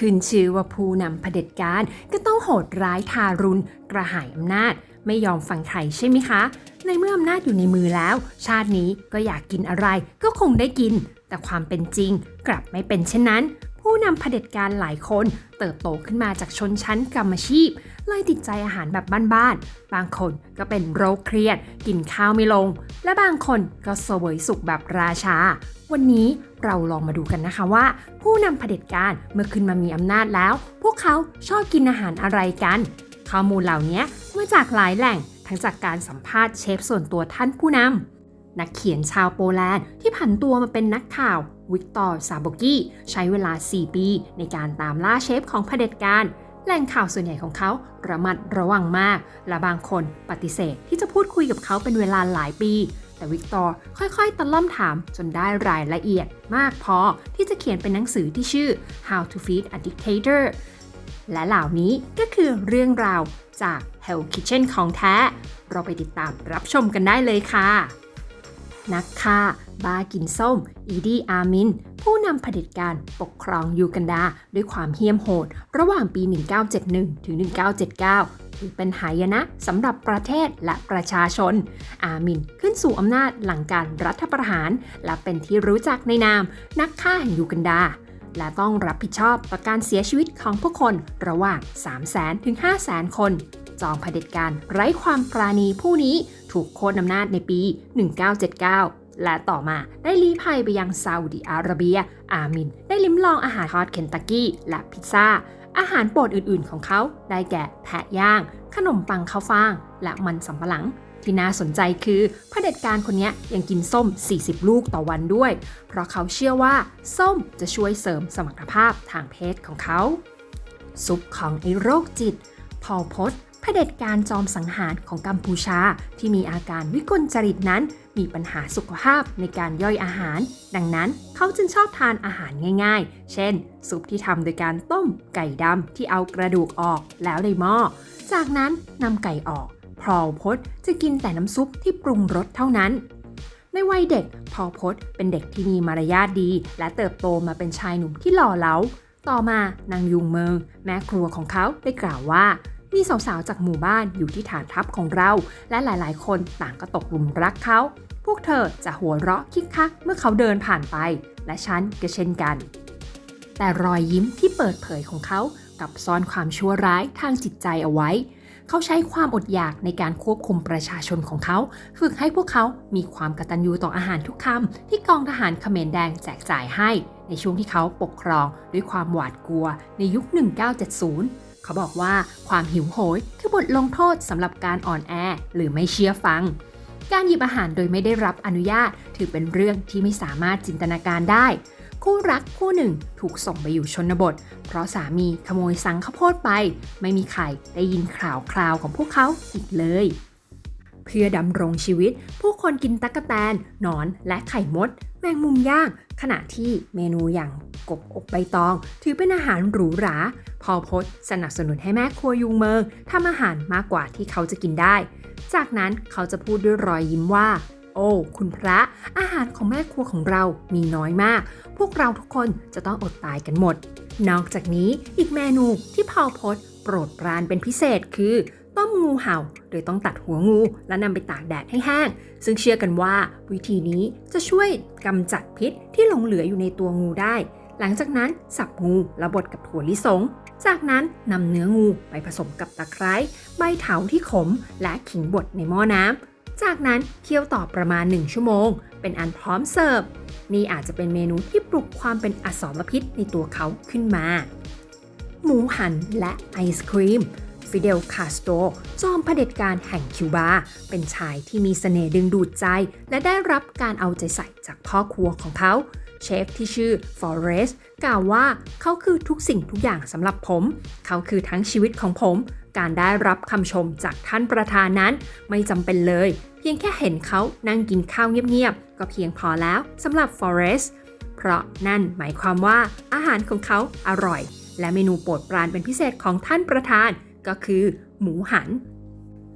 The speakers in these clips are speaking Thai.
ขึ้นชื่อว่าผู้นำเผด็จการก็ต้องโหดร้ายทารุณ กระหายอำนาจ ไม่ยอมฟังใครใช่ไหมคะ ในเมื่ออำนาจอยู่ในมือแล้ว ชาตินี้ก็อยากกินอะไรก็คงได้กิน แต่ความเป็นจริงกลับไม่เป็นเช่นนั้น ผู้นำเผด็จการหลายคนเติบโตขึ้นมาจากชนชั้นกรรมชีพเลยติดใจอาหารแบบบ้านๆ บางคนก็เป็นโรคเครียด กินข้าวไม่ลง และบางคนก็สวยสุขแบบราชา วันนี้ เราลองมาดูกันนะคะว่า ผู้นำเผด็จการเมื่อขึ้นมามีอำนาจแล้ว พวกเขาชอบกินอาหารอะไรกัน ข้อมูลเหล่านี้มาจากหลายแหล่งทั้งจากการสัมภาษณ์เชฟส่วนตัวท่านผู้นำนักเขียนชาวโปแลนด์ที่ผันตัวมาเป็นนักข่าว วิกตอร์ซาโบกี้ใช้เวลา 4 ปี ในการตามล่าเชฟของเผด็จการ แหล่งข่าวส่วนใหญ่ของเขาระมัดระวังมาก และบางคนปฏิเสธที่จะพูดคุยกับเขาเป็นเวลาหลายปี แต่วิกตอร์ค่อยๆตะล่อมถามจนได้รายละเอียดมากพอที่จะเขียนเป็นหนังสือที่ชื่อ How to Feed a Dictator และเหล่านี้ก็คือเรื่องราวจาก Hell Kitchen ของแท้ เราไปติดตามรับชมกันได้เลยค่ะ นักฆ่า บากินส้ม อีดีอามิน ผู้นำเผด็จการปกครองยูกันดา ด้วยความเหี้ยมโหด ระหว่างปี 1971 ถึง 1979 ถือเป็นหายนะสำหรับประเทศและประชาชน อามินขึ้นสู่อำนาจหลังการรัฐประหาร และเป็นที่รู้จักในนาม นักฆ่าแห่งยูกันดาและต้องรับผิดชอบต่อการเสียชีวิตของผู้คนระหว่าง 300,000 ถึง 500,000 คน จอมเผด็จการไร้ความปราณีผู้นี้ถูกโค่นอำนาจในปี 1979 และต่อมาได้ลี้ภัยไปยังซาอุดิอาระเบีย อามิน ได้ลิ้มลองอาหารทอดเคนตักกี้ และพิซซ่า อาหารโปรดอื่นๆของเขา ได้แก่แพะย่าง ขนมปังข้าวฟ่าง และมันสำปะหลัง ที่น่าสนใจคือเผด็จการคนนี้ยังกินส้ม 40 ลูกต่อวันด้วย เพราะเขาเชื่อว่า ส้มจะช่วยเสริมสมรรถภาพทางเพศของเขา ซุปของไอโรคจิต พอลพศ เผด็จการจอมสังหารของกัมพูชาที่มีอาการวิกลจริตนั้น มีปัญหาสุขภาพในการย่อยอาหาร ดังนั้นเขาจึงชอบทานอาหารง่ายๆ เช่น ซุปที่ทำโดยการต้มไก่ดำที่เอากระดูกออกแล้วในหม้อ จากนั้นนำไก่ออกพอลพศจะกินแต่น้ำซุปที่ปรุงรสเท่านั้นในวัยเด็กพอลพศเป็นเด็กที่มีมารยาทดี และเติบโตมาเป็นชายหนุ่มที่หล่อเหลา ต่อมานางยุงเมิงแม่ครัวของเขาได้กล่าวว่า มีสาวๆ จากหมู่บ้านอยู่ที่ฐานทัพของเรา และหลายๆ คนต่างก็ตกหลุมรักเขา พวกเธอจะหัวเราะคิกคักเมื่อเขาเดินผ่านไป และฉันก็เช่นกัน แต่รอยยิ้มที่เปิดเผยของเขากับซ่อนความชั่วร้ายทางจิตใจเอาไว้ เขาใช้ความอดอยากในการควบคุมประชาชนของเขา ฝึกให้พวกเขามีความกตัญญูต่ออาหารทุกคำที่กองทหารเขมรแดงแจกจ่ายให้ ในช่วงที่เขาปกครองด้วยความหวาดกลัวในยุค 1970 เขาบอกว่าความหิวโหยคือบทลงโทษสำหรับการอ่อนแอหรือไม่เชื่อฟัง การหยิบอาหารโดยไม่ได้รับอนุญาต ถือเป็นเรื่องที่ไม่สามารถจินตนาการได้ คู่รักคู่หนึ่งถูกส่งไปอยู่ชนบท เพราะสามีขโมยสังข้าวโพดไป ไม่มีใครได้ยินข่าวคราวของพวกเขาอีกเลยเพื่อดำรงชีวิต ผู้คนกินตั๊กแตน หนอน และไข่มด แมงมุมย่าง ขณะที่เมนูอย่างกบอกใบตอง ถือเป็นอาหารหรูหรา พอพศสนับสนุนให้แม่ครัวยุงเมิงทำอาหารมากกว่าที่เขาจะกินได้ จากนั้นเขาจะพูดด้วยรอยยิ้มว่า โอ้ คุณพระ อาหารของแม่ครัวของเรามีน้อยมาก พวกเราทุกคนจะต้องอดตายกันหมด นอกจากนี้อีกเมนูที่พอพศโปรดปรานเป็นพิเศษคือ ต้มงูเห่า โดยต้องตัดหัวงู และนำไปตากแดดให้แห้ง ซึ่งเชื่อกันว่า วิธีนี้จะช่วยกำจัดพิษที่หลงเหลืออยู่ในตัวงูได้ หลังจากนั้นสับงูแล้วบดกับถั่วลิสง จากนั้นนำเนื้องูไปผสมกับตะไคร้ใบเถาที่ขม และขิงบดในหม้อน้ำ จากนั้นเคี่ยวต่อประมาณ 1 ชั่วโมง เป็นอันพร้อมเสิร์ฟ นี่อาจจะเป็นเมนูที่ปลุกความเป็นอสรพิษในตัวเขาขึ้นมาหมูหันและไอศครีม ฟิเดล คาสโตรจอมเผด็จการแห่งคิวบา เป็นชายที่มีเสน่ห์ดึงดูดใจ และได้รับการเอาใจใส่จากพ่อครัวของเขา เชฟที่ชื่อฟอเรสกล่าวว่าเขาคือทุกสิ่งทุกอย่างสำหรับผม เขาคือทั้งชีวิตของผม การได้รับคำชมจากท่านประธานนั้น ไม่จำเป็นเลย เพียงแค่เห็นเขานั่งกินข้าวเงียบๆ ก็เพียงพอแล้วสำหรับฟอเรสเพราะนั่นหมายความว่าอาหารของเขาอร่อย และเมนูโปรดปรานเป็นพิเศษของท่านประธาน ก็คือหมูหัน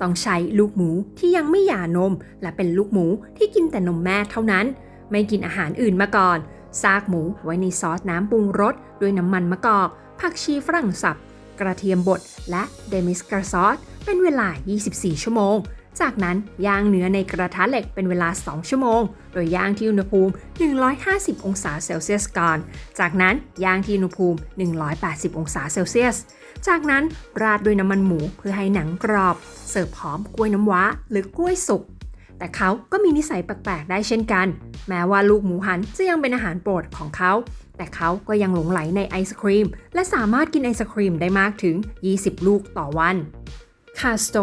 ต้องใช้ลูกหมูที่ยังไม่หย่านม และเป็นลูกหมูที่กินแต่นมแม่เท่านั้น ไม่กินอาหารอื่นมาก่อน ซากหมูไว้ในซอสน้ำปรุงรสด้วยน้ำมันมะกอก ผักชีฝรั่งสับ กระเทียมบดและเดมิสกาซอสเป็นเวลา 24 ชั่วโมง จากนั้นย่างเนื้อในกระทะเหล็กเป็นเวลา 2 ชั่วโมง โดยย่างที่อุณหภูมิ 150 องศาเซลเซียสก่อน จากนั้นย่างที่อุณหภูมิ 180 องศาเซลเซียส จากนั้นราดด้วยน้ำมันหมูเพื่อให้หนังกรอบ เสิร์ฟพร้อมกล้วยน้ำว้าหรือกล้วยสุก แต่เขาก็มีนิสัยแปลกๆได้เช่นกัน แม้ว่าลูกหมูหันจะยังเป็นอาหารโปรดของเขา แต่เขาก็ยังหลงไหลในไอศครีม และสามารถกินไอศครีมได้มากถึง 20 ลูกต่อวัน คาสโต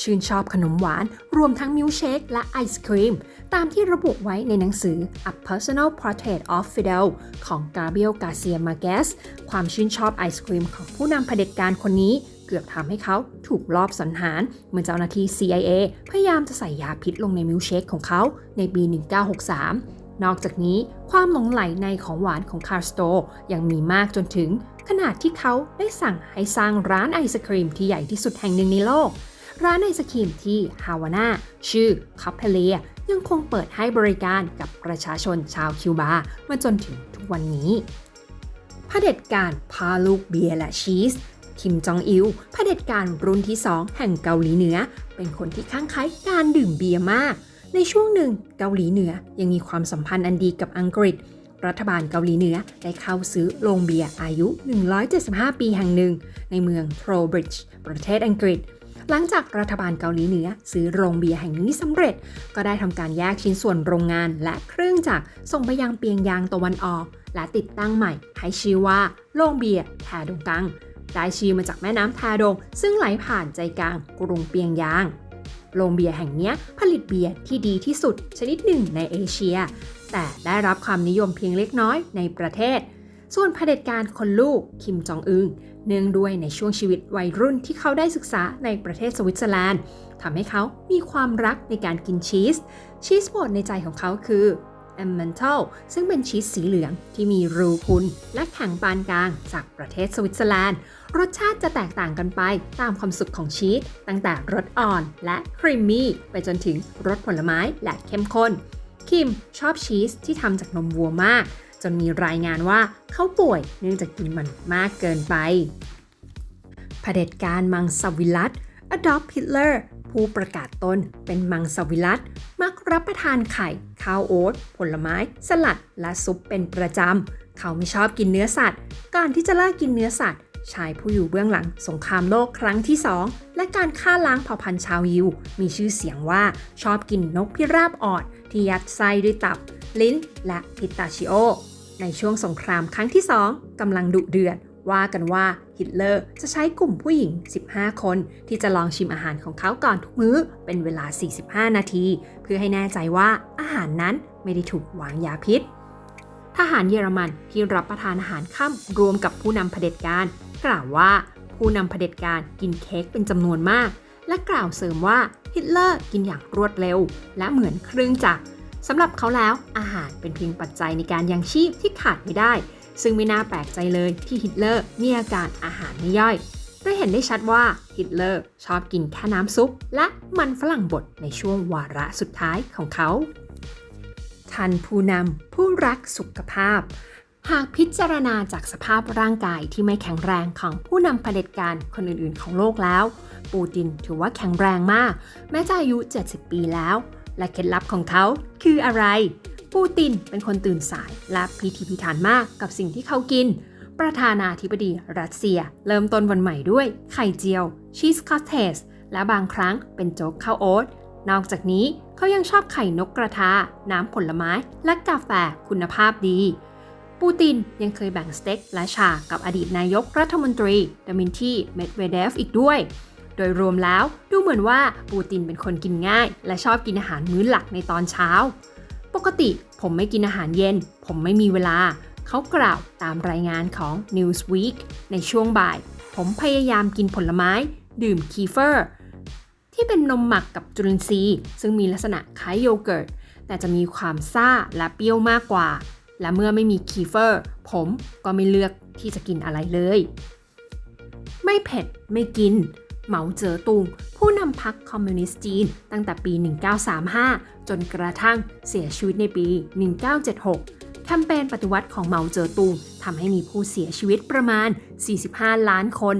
ชื่นชอบขนมหวาน รวมทั้งมิลค์เชคและไอศครีม ตามที่ระบุไว้ในหนังสือ A Personal Portrait of Fidel ของ Gabriel Garcia Marquez ความชื่นชอบไอศครีมของผู้นำเผด็จการคนนี้เกือบทำให้เขาถูกลอบสังหารเมื่อเจ้าหน้าที่ CIA พยายามจะใส่ยาพิษลงในมิลค์เชคของเขาในปี 1963 นอกจากนี้ความหลงไหลในของหวานของคาสโตยังมีมากจนถึง ขนาดที่เขาได้สั่งให้สร้างร้านไอศครีมที่ใหญ่ที่สุดแห่งหนึ่งในโลก ร้านไอศครีมที่ฮาวาน่าชื่อคาเพเลียยังคงเปิดให้บริการกับประชาชนชาวคิวบามาจนถึงทุกวันนี้เผด็จการพาลูกเบียร์และชีสคิมจองอิลเผด็จการรุ่นที่ 2 แห่งเกาหลีเหนือ เป็นคนที่ข้างไคล้การดื่มเบียร์มาก ในช่วงหนึ่งเกาหลีเหนือยังมีความสัมพันธ์อันดีกับอังกฤษ รัฐบาลเกาหลีเหนือได้เข้าซื้อโรงเบียร์อายุ 175 ปีแห่งหนึ่ง ในเมืองโทรบริดจ์ประเทศอังกฤษ หลังจากรัฐบาลเกาหลีเหนือซื้อโรงเบียร์แห่งนี้สำเร็จ ก็ได้ทำการแยกชิ้นส่วนโรงงานและเครื่องจักรส่งไปยังเปียงยางตะวันออก และติดตั้งใหม่ให้ชื่อว่าโรงเบียร์แทดงกังได้ชื่อมาจากแม่น้ำแทดง ซึ่งไหลผ่านใจกลางกรุงเปียงยางโรงเบียร์แห่งนี้ผลิตเบียร์ที่ดีที่สุดชนิดหนึ่งในเอเชีย แต่ได้รับความนิยมเพียงเล็กน้อยในประเทศ ส่วนเผด็จการคนลูกคิมจองอึงเนื่องด้วยในช่วงชีวิตวัยรุ่นที่เขาได้ศึกษาในประเทศสวิตเซอร์แลนด์ทำให้เขามีความรักในการกินชีส ชีสโปรดในใจของเขาคือ e m m e n t a l ซึ่งเป็นชีสสีเหลืองที่มีรูพุนและแข็งปานกลางจากประเทศสวิตเซอร์แลนด์ รสชาติจะแตกต่างกันไปตามความสุขของชีสตั้งแต่รสอ่อนและครีมมี่ไปจนถึงรสผลไม้และเข้มข้น คิมชอบชีสที่ทำจากนมวัวมาก จนมีรายงานว่าเขาป่วยเนื่องจากกินมันมากเกินไปเผด็จการมังสวิรัต Adolf Hitler ผู้ประกาศตนเป็นมังสวิรัตมักรับประทานไข่ ข้าวโอ๊ตผลไม้ สลัด และซุปเป็นประจำ เขาไม่ชอบกินเนื้อสัตว์ก่อนที่จะเลิกกินเนื้อสัตว์ ชายผู้อยู่เบื้องหลังสงครามโลกครั้งที่ 2 และการฆ่าล้างเผ่าพันธุ์ชาวยิว มีชื่อเสียงว่าชอบกินนกพิราบออด ที่ยัดไส้ด้วยตับ ลิ้น และพิตาชิโอ ในช่วงสงครามครั้งที่2กำลังดุเดือด ว่ากันว่าฮิตเลอร์จะใช้กลุ่มผู้หญิง 15 คน ที่จะลองชิมอาหารของเขาก่อนทุกมื้อ เป็นเวลา 45 นาที เพื่อให้แน่ใจว่าอาหารนั้นไม่ได้ถูกวางยาพิษ ทหารเยอรมันที่รับประทานอาหารค่ำรวมกับผู้นำเผด็จการ กล่าวว่าผู้นำเผด็จการกินเค้กเป็นจำนวนมาก และกล่าวเสริมว่า ฮิตเลอร์กินอย่างรวดเร็ว และเหมือนเครื่องจักรสำหรับเขาแล้วอาหารเป็นเพียงปัจจัยในการยังชีพที่ขาดไม่ได้ ซึ่งไม่น่าแปลกใจเลยที่ฮิตเลอร์มีอาการอาหารไม่ย่อยได้เห็นได้ชัดว่าฮิตเลอร์ชอบกินแค่น้ำซุป และมันฝรั่งบดในช่วงวาระสุดท้ายของเขาท่านผู้นำผู้รักสุขภาพ หากพิจารณาจากสภาพร่างกายที่ไม่แข็งแรงของผู้นำเผด็จการคนอื่นๆ ของโลกแล้ว ปูตินถือว่าแข็งแรงมาก แม้จะอายุ 70 ปีแล้ว และเคล็ดลับของเขาคืออะไร ปูตินเป็นคนตื่นสายและพิถีพิถันมากกับสิ่งที่เขากิน ประธานาธิบดีรัสเซีย เริ่มต้นวันใหม่ด้วยไข่เจียว ชีสคอตเทส และบางครั้งเป็นโจ๊กข้าวโอ๊ตนอกจากนี้เขายังชอบไข่นกกระทา น้ำผลไม้ และกาแฟคุณภาพดี ปูตินยังเคยแบ่งสเต็กและชากับอดีตนายกรัฐมนตรีดมินทีเมดเวเดฟอีกด้วย โดยรวมแล้วดูเหมือนว่าปูตินเป็นคนกินง่าย และชอบกินอาหารมื้อหลักในตอนเช้า ปกติผมไม่กินอาหารเย็น ผมไม่มีเวลา เขากล่าวตามรายงานของ Newsweek ในช่วงบ่าย ผมพยายามกินผลไม้ ดื่มคีเฟอร์ ที่เป็นนมหมักกับจุลินทรีย์ ซึ่งมีลักษณะคล้ายโยเกิร์ต แต่จะมีความซ่าและเปรี้ยวมากกว่า และเมื่อไม่มีคีเฟอร์ ผมก็ไม่เลือกที่จะกินอะไรเลย ไม่เผ็ดไม่กิน เหมาเจ๋อตุง ผู้นำพรรคคอมมิวนิสต์จีน ตั้งแต่ปี 1935 จนกระทั่งเสียชีวิตในปี 1976 แคมเปญปฏิวัติของเหมาเจ๋อตุงทำให้มีผู้เสียชีวิตประมาณ 45 ล้านคน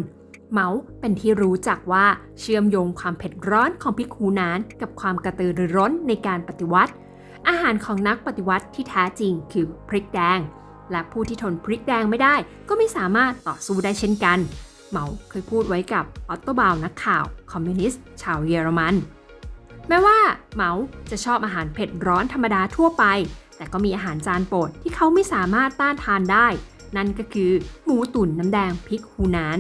เหมาเป็นที่รู้จักว่าเชื่อมโยงความเผ็ดร้อนของพิกูนาน กับความกระตือรือร้นในการปฏิวัติ อาหารของนักปฏิวัติที่แท้จริงคือพริกแดง และผู้ที่ทนพริกแดงไม่ได้ ก็ไม่สามารถต่อสู้ได้เช่นกัน เหมาเคยพูดไว้กับออตโตบาวนักข่าว คอมมิวนิสต์ชาวเยอรมัน แม้ว่าเหมาจะชอบอาหารเผ็ดร้อนธรรมดาทั่วไป แต่ก็มีอาหารจานโปรดที่เขาไม่สามารถต้านทานได้ นั่นก็คือหมูตุ๋นน้ำแดงพริกหูนาน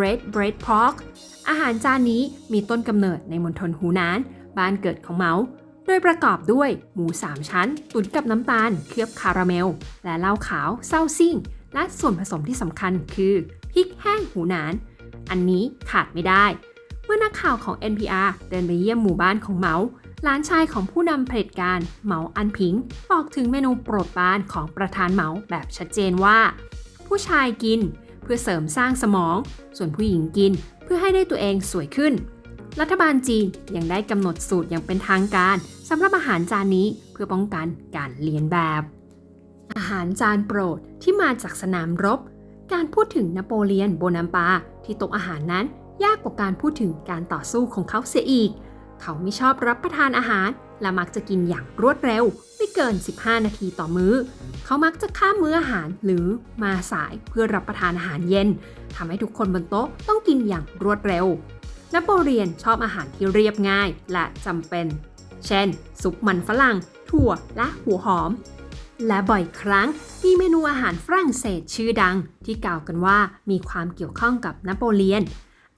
Red Bread Pork อาหารจานนี้มีต้นกำเนิดในมณฑลหูนาน บ้านเกิดของเหมา ดยประกอบด้วยหมู 3 ชั้น ตุ๋นกับน้ำตาล เคลือบคาราเมล และเหล้าขาวเศร้าซิ่ง และส่วนผสมที่สำคัญคือพริกแห้งหูหนาน อันนี้ขาดไม่ได้ เมื่อนักข่าวของ NPR เดินไปเยี่ยมหมู่บ้านของเมาหลานชายของผู้นำเผด็จการเมาอันผิง บอกถึงเมนูโปรดปรานของประธานเมาแบบชัดเจนว่า ผู้ชายกินเพื่อเสริมสร้างสมอง ส่วนผู้หญิงกินเพื่อให้ได้ตัวเองสวยขึ้น รัฐบาลจีนยังได้กำหนดสูตรอย่างเป็นทางการสำหรับอาหารจานนี้เพื่อป้องกันการเลียนแบบ อาหารจานโปรดที่มาจากสนามรบ การพูดถึงนโปเลียนโบนัมปาที่โต๊ะอาหารนั้นยากกว่าการพูดถึงการต่อสู้ของเขาเสียอีก เขาไม่ชอบรับประทานอาหาร และมักจะกินอย่างรวดเร็ว ไม่เกิน 15 นาทีต่อมื้อ เขามักจะข้ามมื้ออาหารหรือมาสายเพื่อรับประทานอาหารเย็นทำให้ทุกคนบนโต๊ะต้องกินอย่างรวดเร็ว นโปเลียนชอบอาหารที่เรียบง่ายและจำเป็น เช่น ซุปมันฝรั่ง ถั่วและหัวหอม และบ่อยครั้งมีเมนูอาหารฝรั่งเศสชื่อดัง ที่กล่าวกันว่ามีความเกี่ยวข้องกับนโปเลียน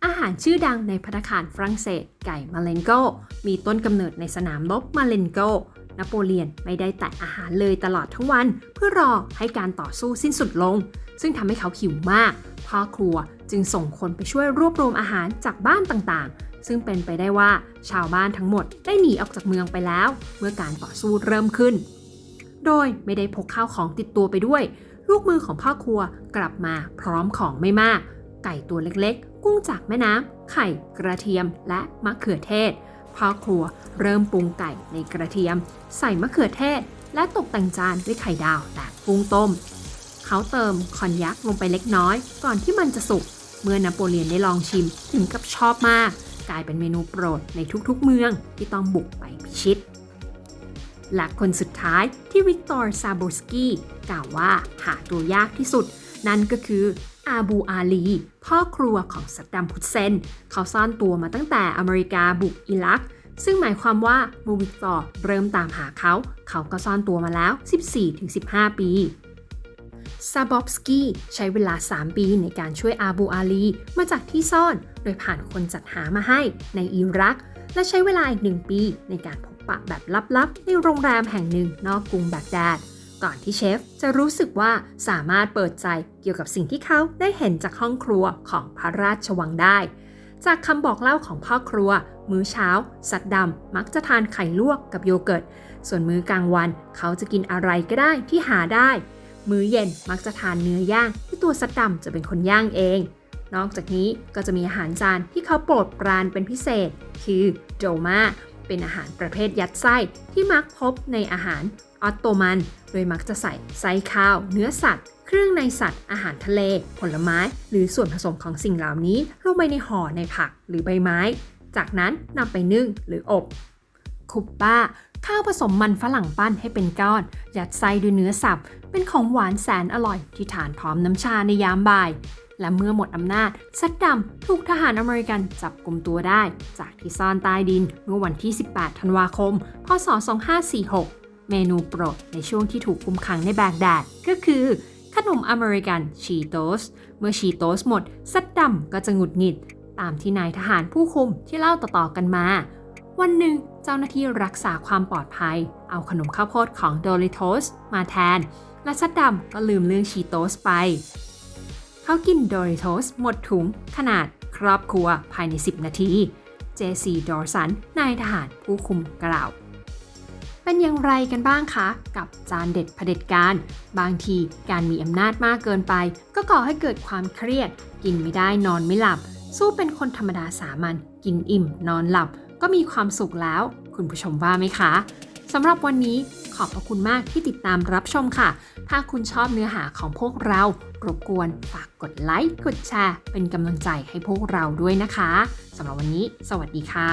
อาหารชื่อดังในพัตตาคารฝรั่งเศสไก่มาเลนโก มีต้นกำเนิดในสนามรบมาเลนโกนโปเลียนไม่ได้แตะอาหารเลยตลอดทั้งวัน เพื่อรอให้การต่อสู้สิ้นสุดลง ซึ่งทำให้เขาหิวมาก พ่อครัว จึงส่งคนไปช่วยรวบรวมอาหารจากบ้านต่างๆ ซึ่งเป็นไปได้ว่าชาวบ้านทั้งหมดได้หนีออกจากเมืองไปแล้ว เมื่อการต่อสู้เริ่มขึ้น โดยไม่ได้พกข้าวของติดตัวไปด้วย ลูกมือของพ่อครัวกลับมาพร้อมของไม่มาก ไก่ตัวเล็กๆ กุ้งจากแม่น้ำไข่กระเทียมและมะเขือเทศพ่อครัวเริ่มปรุงไก่ในกระเทียม ใส่มะเขือเทศ และตกแต่งจานด้วยไข่ดาวและกุ้งต้ม เขาเติมคอนยักลงไปเล็กน้อย ก่อนที่มันจะสุก เมื่อนโปเลียนได้ลองชิมถึงกับชอบมาก กลายเป็นเมนูโปรดในทุกๆเมืองที่ต้องบุกไปพิชิตและคนสุดท้ายที่วิกตอร์ซาโบสกี้กล่าวว่าหาตัวยากที่สุด นั่นก็คืออาบูอาลี พ่อครัวของสัดดัมพุสเซน เขาซ่อนตัวมาตั้งแต่อเมริกาบุกอิรัก ซึ่งหมายความว่าเมื่อวิกตอร์เริ่มตามหาเขา เขาก็ซ่อนตัวมาแล้ว 14-15 ปี ซาบอบสกี้ใช้เวลา 3 ปีในการช่วยอาบูอาลี มาจากที่ซ่อน โดยผ่านคนจัดหามาให้ในอิรัก และใช้เวลาอีกหนึ่งปีในการพบปะแบบลับๆ ในโรงแรมแห่งหนึ่งนอกกรุงแบกแดดก่อนที่เชฟจะรู้สึกว่าสามารถเปิดใจเกี่ยวกับสิ่งที่เขาได้เห็นจากห้องครัวของพระราชวังได้ จากคำบอกเล่าของพ่อครัว มื้อเช้า สัตว์ดำมักจะทานไข่ลวกกับโยเกิร์ต ส่วนมื้อกลางวันเขาจะกินอะไรก็ได้ที่หาได้ มื้อเย็นมักจะทานเนื้อย่างที่ตัวสัตว์ดำจะเป็นคนย่างเอง นอกจากนี้ก็จะมีอาหารจานที่เขาโปรดปรานเป็นพิเศษ คือโดมาเป็นอาหารประเภทยัดไส้ที่มักพบในอาหารออตโตมัน โดยมักจะใส่ไส้ข้าว เนื้อสัตว์ เครื่องในสัตว์ อาหารทะเล ผลไม้ หรือส่วนผสมของสิ่งเหล่านี้ลงไปในห่อในผักหรือใบไม้ จากนั้นนำไปนึ่งหรืออบคุปป้า ข้าวผสมมันฝรั่งปั้นให้เป็นก้อน ยัดไส้ด้วยเนื้อสับ เป็นของหวานแสนอร่อยที่ทานพร้อมน้ำชาในยามบ่าย และเมื่อหมดอำนาจ ซัดดำถูกทหารอเมริกันจับกลุ่มตัวได้ จากที่ซ่อนใต้ดินเมื่อวันที่ 18 ธันวาคม พศ 2546 เมนูโปรดในช่วงที่ถูกคุมขังในแบกแดดก็คือขนมอเมริกันชีโตส เมื่อชีโตสหมด ซัดดำก็จะหงุดหงิด ตามที่นายทหารผู้คุมที่เล่าต่อๆกันมา วันหนึ่งเจ้าหน้าที่รักษาความปลอดภัย เอาขนมข้าวโพดของโดริโตสมาแทน และซัดดำก็ลืมเรื่องชีโตสไป เขากินโดริโตสหมดถุงขนาดครอบครัวภายใน 10 นาทีเจซีดอร์สัน นายทหารผู้คุมกล่าว เป็นอย่างไรกันบ้างคะ กับจานเด็ดเผด็จการ บางทีการมีอำนาจมากเกินไป ก็ก่อให้เกิดความเครียด กินไม่ได้นอนไม่หลับ สู้เป็นคนธรรมดาสามัญกินอิ่มนอนหลับ ก็มีความสุขแล้ว คุณผู้ชมว่าไหมคะสำหรับวันนี้ขอบพระคุณมากที่ติดตามรับชมค่ะ ถ้าคุณชอบเนื้อหาของพวกเรา รบกวนฝากกดไลค์ กดแชร์ เป็นกำลังใจให้พวกเราด้วยนะคะ สำหรับวันนี้ สวัสดีค่ะ